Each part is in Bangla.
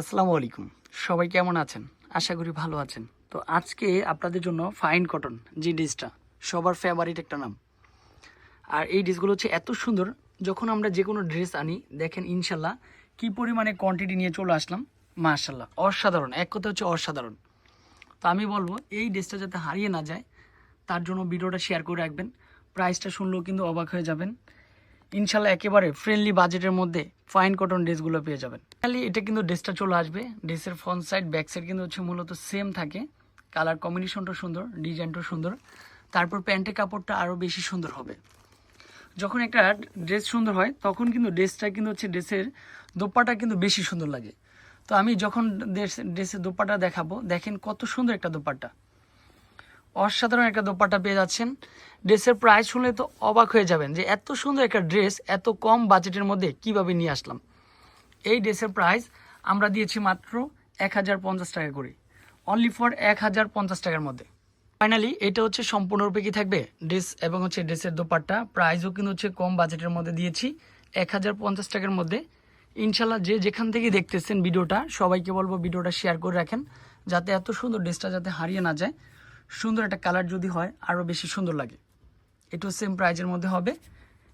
আসসালামু আলাইকুম। সবাই কেমন আছেন? আশা করি ভালো আছেন। তো আজকে আপনাদের জন্য ফাইন কটন যে ডিসটা সবার ফেভারিট একটা নাম। আর এই ডিসগুলো হচ্ছে এত সুন্দর, যখন আমরা যে কোনো ড্রেস আনি, দেখেন ইনশাল্লাহ কি পরিমাণে কোয়ান্টিটি নিয়ে চলে আসলাম। মাশাল্লাহ, অসাধারণ। এক কথা হচ্ছে অসাধারণ। তো আমি বলব, এই ড্রেসটা যাতে হারিয়ে না যায়, তার জন্য ভিডিওটা শেয়ার করে রাখবেন। প্রাইসটা শুনলেও কিন্তু অবাক হয়ে যাবেন। ইনশাল্লাহ একেবারে ফ্রেন্ডলি বাজেটের মধ্যে ফাইন কটন ড্রেসগুলো পেয়ে যাবেন। খালি এটা কিন্তু ড্রেসটা চলে আসবে। ড্রেসের ফ্রন্ট সাইড ব্যাক সাইড কিন্তু হচ্ছে মূলত সেম থাকে। কালার কম্বিনেশনটা সুন্দর ডিজাইনটা সুন্দর। তারপর প্যান্টের কাপড়টা আরও বেশি সুন্দর হবে। যখন একটা ড্রেস সুন্দর হয়, তখন কিন্তু ড্রেসটা কিন্তু হচ্ছে ড্রেসের দোপাটা কিন্তু বেশি সুন্দর লাগে। তো আমি যখন ড্রেস ড্রেসের দোপাটা দেখাবো, দেখেন কত সুন্দর একটা দোপাট্টা অসাধারণ একটা দোপাট্টা পেয়ে যাচ্ছেন। ড্রেসের প্রাইস শুনলে তো অবাক হয়ে যাবেন যে এত সুন্দর একটা ড্রেস এত কম বাজেটের মধ্যে কীভাবে নিয়ে আসলাম। এই ড্রেসের প্রাইস আমরা দিয়েছি মাত্র এক হাজার পঞ্চাশ টাকা করে। অনলি ফর এক হাজার পঞ্চাশ টাকার মধ্যে। ফাইনালি এটা হচ্ছে সম্পূর্ণরূপে কি থাকবে? ড্রেস এবং হচ্ছে ড্রেসের দোপাট্টা। প্রাইসও কিন্তু হচ্ছে কম বাজেটের মধ্যে দিয়েছি। এক হাজার পঞ্চাশ টাকার মধ্যে। ইনশাল্লাহ যে যেখান থেকে দেখতেছেন ভিডিওটা, সবাইকে বলব ভিডিওটা শেয়ার করে রাখেন। যাতে এত সুন্দর ড্রেসটা যাতে হারিয়ে না যায়। সুন্দর একটা কালার যদি হয় আরও বেশি সুন্দর লাগে। এটাও সেম প্রাইজের মধ্যে হবে।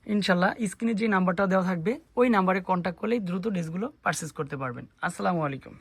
ইনশাল্লাহ স্ক্রিনে যে নাম্বারটা দেওয়া থাকবে, ওই নাম্বারে কন্ট্যাক্ট করলেই দ্রুত ড্রেসগুলো পারচেস করতে পারবেন। আসসালামু আলাইকুম।